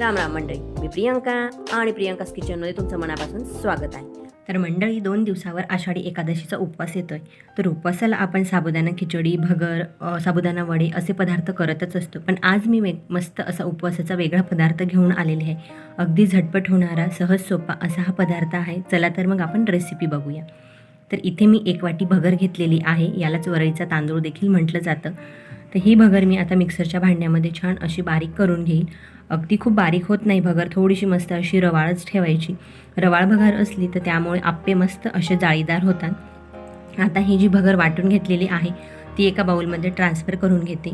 राम राम मंडळी. मी प्रियंका आणि प्रियंकाच किचनमध्ये तुमचं मनापासून स्वागत आहे. तर मंडळी दोन दिवसावर आषाढी एकादशीचा उपवास येतोय. तर उपवासाला आपण साबुदाणा खिचडी भगर साबुदाणा वडे असे पदार्थ करतच असतो. पण आज मी वेग मस्त असा उपवासाचा वेगळा पदार्थ घेऊन आलेले आहे. अगदी झटपट होणारा सहज सोपा असा हा पदार्थ आहे. चला तर मग आपण रेसिपी बघूया. तर इथे मी एक वाटी भगर घेतलेली आहे. यालाच वरईचा तांदूळ देखील म्हटलं जातं. तर ही भगर मी आता मिक्सरच्या भांड्यामध्ये छान अशी बारीक करून घेईल अगदी खूप बारीक होत नाही भगर थोडीशी मस्त अशी रवाळच ठेवायची. रवाळ भगर असली तर त्यामुळे आप्पे मस्त असे जाळीदार होतात. आता ही जी भगर वाटून घेतलेली आहे ती एका बाउलमध्ये ट्रान्सफर करून घेते.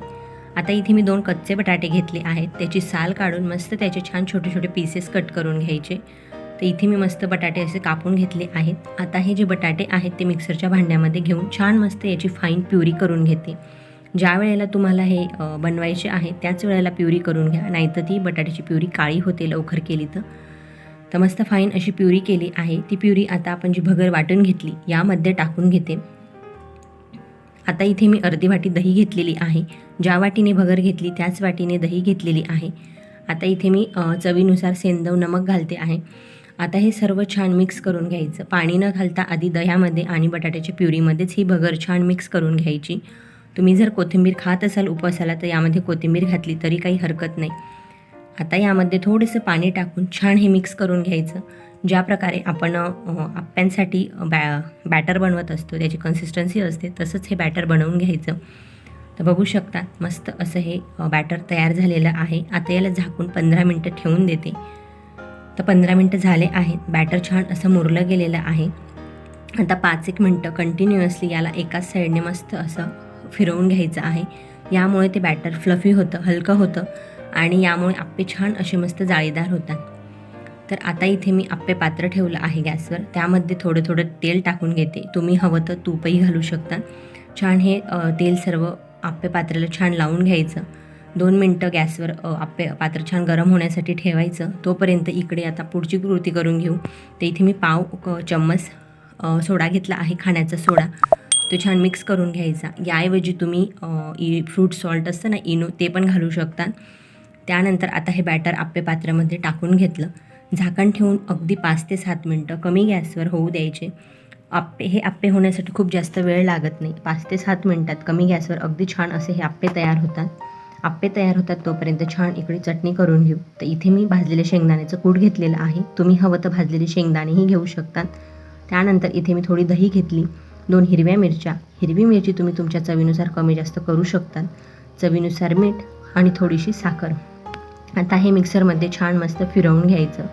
आता इथे मी दोन कच्चे बटाटे घेतले आहेत. त्याची साल काढून मस्त त्याचे छान छोटे छोटे पीसेस कट करून घ्यायचे. तर इथे मी मस्त बटाटे असे कापून घेतले आहेत. आता हे जे बटाटे आहेत ते मिक्सरच्या भांड्यामध्ये घेऊन छान मस्त याची फाईन प्युरी करून घेते. ज्या वेळेला तुम्हाला हे बनवायचे आहे त्याच वेळेला प्युरी करून घ्या. नाहीतर ती बटाट्याची प्युरी काळी होते लवकर केली तर. तर मस्त फाईन अशी प्युरी केली आहे. ती प्युरी आता आपण जी भगर वाटून घेतली यामध्ये टाकून घेते. आता इथे मी अर्धी वाटी दही घेतलेली आहे. ज्या वाटीने भगर घेतली त्याच वाटीने दही घेतलेली आहे. आता इथे मी चवीनुसार सेंदव नमक घालते आहे. आता हे सर्व छान मिक्स करून घ्यायचं. पाणी न घालता आधी दह्यामध्ये आणि बटाट्याच्या प्युरीमध्येच ही भगर छान मिक्स करून घ्यायची. तुम्ही जर कोथिंबीर खात असाल उपवासाला तर यामध्ये कोथिंबीर घातली तरी काही हरकत नाही. आता यामध्ये थोडंसं पाणी टाकून छान हे मिक्स करून घ्यायचं. ज्या प्रकारे आपण आप्प्यांसाठी बॅ बॅटर बनवत असतो त्याची कन्सिस्टन्सी असते तसंच हे बॅटर बनवून घ्यायचं. तर बघू शकता मस्त असं हे बॅटर तयार झालेलं आहे. आता याला झाकून पंधरा मिनटं ठेवून देते. तर पंधरा मिनटं झाले आहेत. बॅटर छान असं मुरलं गेलेलं आहे. आता पाच एक मिनटं कंटिन्युअसली याला एकाच साईडने मस्त असं फिरवून घ्यायचं आहे. यामुळे ते बॅटर फ्लफी होतं हलकं होतं आणि यामुळे आप्पे छान असे मस्त जाळीदार होतात. तर आता इथे मी आप्पे पात्र ठेवलं आहे गॅसवर. त्यामध्ये थोडं थोडं तेल टाकून घेते. तुम्ही हवं तर तूपही घालू शकता. छान हे तेल सर्व आप्पे पात्राला छान लावून घ्यायचं. दोन मिनटं गॅसवर आप्पे पात्र छान गरम होण्यासाठी ठेवायचं. तोपर्यंत इकडे आता पुढची कृती करून घेऊ. तर इथे मी पाव क- चम्मच सोडा घेतला आहे खाण्याचा सोडा. तो छान मिक्स करून घ्यायचा. याऐवजी तुम्ही इ फ्रूट सॉल्ट असतं ना इनो ते पण घालू शकता. त्यानंतर आता हे बॅटर आप्पे पात्रामध्ये टाकून घेतलं. झाकण ठेवून अगदी पाच ते सात मिनटं कमी गॅसवर होऊ द्यायचे. आप्पे हे आप्पे होण्यासाठी खूप जास्त वेळ लागत नाही. पाच ते सात मिनटात कमी गॅसवर अगदी छान असे हे आप्पे तयार होतात. आप्पे तयार होतात तोपर्यंत छान इकडे चटणी करून घेऊ. तर इथे मी भाजलेले शेंगदाण्याचं कूट घेतलेलं आहे. तुम्ही हवं तर भाजलेले शेंगदाणेही घेऊ शकतात त्यानंतर इथे मी थोडी दही घेतली. दोन हिरव्या मिरच्या. हिरवी मिरची तुम्ही तुमच्या चवीनुसार कमी जास्त करू शकता. चवीनुसार मीठ आणि थोडीशी साखर. आता हे मिक्सरमध्ये छान मस्त फिरवून घ्यायचं.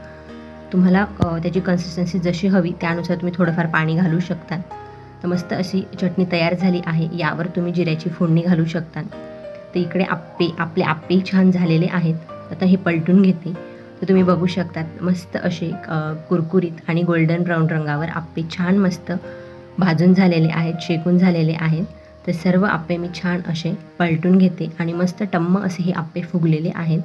तुम्हाला त्याची कन्सिस्टन्सी जशी हवी त्यानुसार तुम्ही थोडंफार पाणी घालू शकता. तर मस्त अशी चटणी तयार झाली आहे. यावर तुम्ही जिऱ्याची फोडणी घालू शकता. तर इकडे आप्पे आपले आप्पेही छान झालेले आहेत. आता हे पलटून घेते. तर तुम्ही बघू शकतात मस्त असे कुरकुरीत आणि गोल्डन ब्राऊन रंगावर आप्पे छान मस्त भाजून झालेले आहेत शेकून झालेले आहेत. तर सर्व आप्पे मी छान असे पलटून घेते आणि मस्त टम्म असे हे आप्पे फुगलेले आहेत.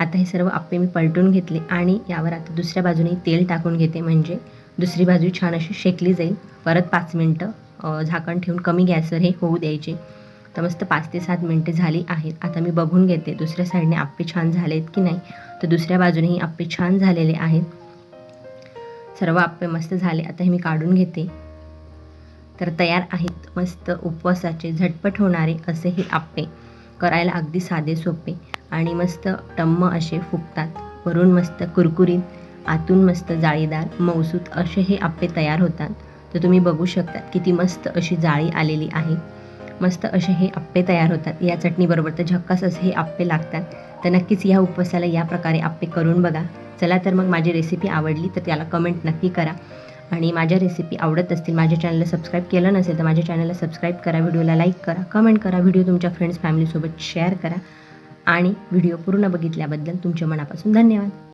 आता हे सर्व आप्पे मी पलटून घेतले आणि यावर आता दुसऱ्या बाजूने तेल टाकून घेते म्हणजे दुसरी बाजू छान अशी शेकली जाईल. परत पाच मिनटं झाकण ठेवून कमी गॅसवर हे होऊ द्यायचे. तर मस्त पाच ते सात मिनटे झाली आहेत. आता मी बघून घेते दुसऱ्या साईडने आप्पे छान झाले आहेत की नाही. तर दुसऱ्या बाजूनेही आप्पे छान झालेले आहेत. सर्व आप्पे मस्त झाले. आता हे मी काढून घेते. तर तयार आहेत. मस्त उपवासाचे झटपट होणारे असे हे आप्पे. करायला अगदी साधे सोपे. आणि मस्त टम्म असे फुगतात. वरून मस्त कुरकुरीत आतून मस्त जाळीदार मौसूत असे हे आप्पे तयार होतात. तर तुम्ही बघू शकतात किती मस्त अशी जाळी आलेली आहे. मस्त असे हे आप्पे तयार होतात. या चटणीबरोबर तर झक्कास असे हे आप्पे लागतात. तर नक्कीच या उपवासाला या प्रकारे आप्पे करून बघा. चला तर मग माझी रेसिपी आवडली तर त्याला कमेंट नक्की करा. आणि माझ्या रेसिपी आवडत असतील माझ्या चॅनलला सबस्क्राईब केलं नसेल तर माझ्या चॅनलला सबस्क्राईब करा व्हिडिओला लाईक करा कमेंट करा व्हिडिओ तुमच्या फ्रेंड्स फॅमिलीसोबत शेअर करा आणि व्हिडिओ पूर्ण बघितल्याबद्दल तुमच्या मनापासून धन्यवाद.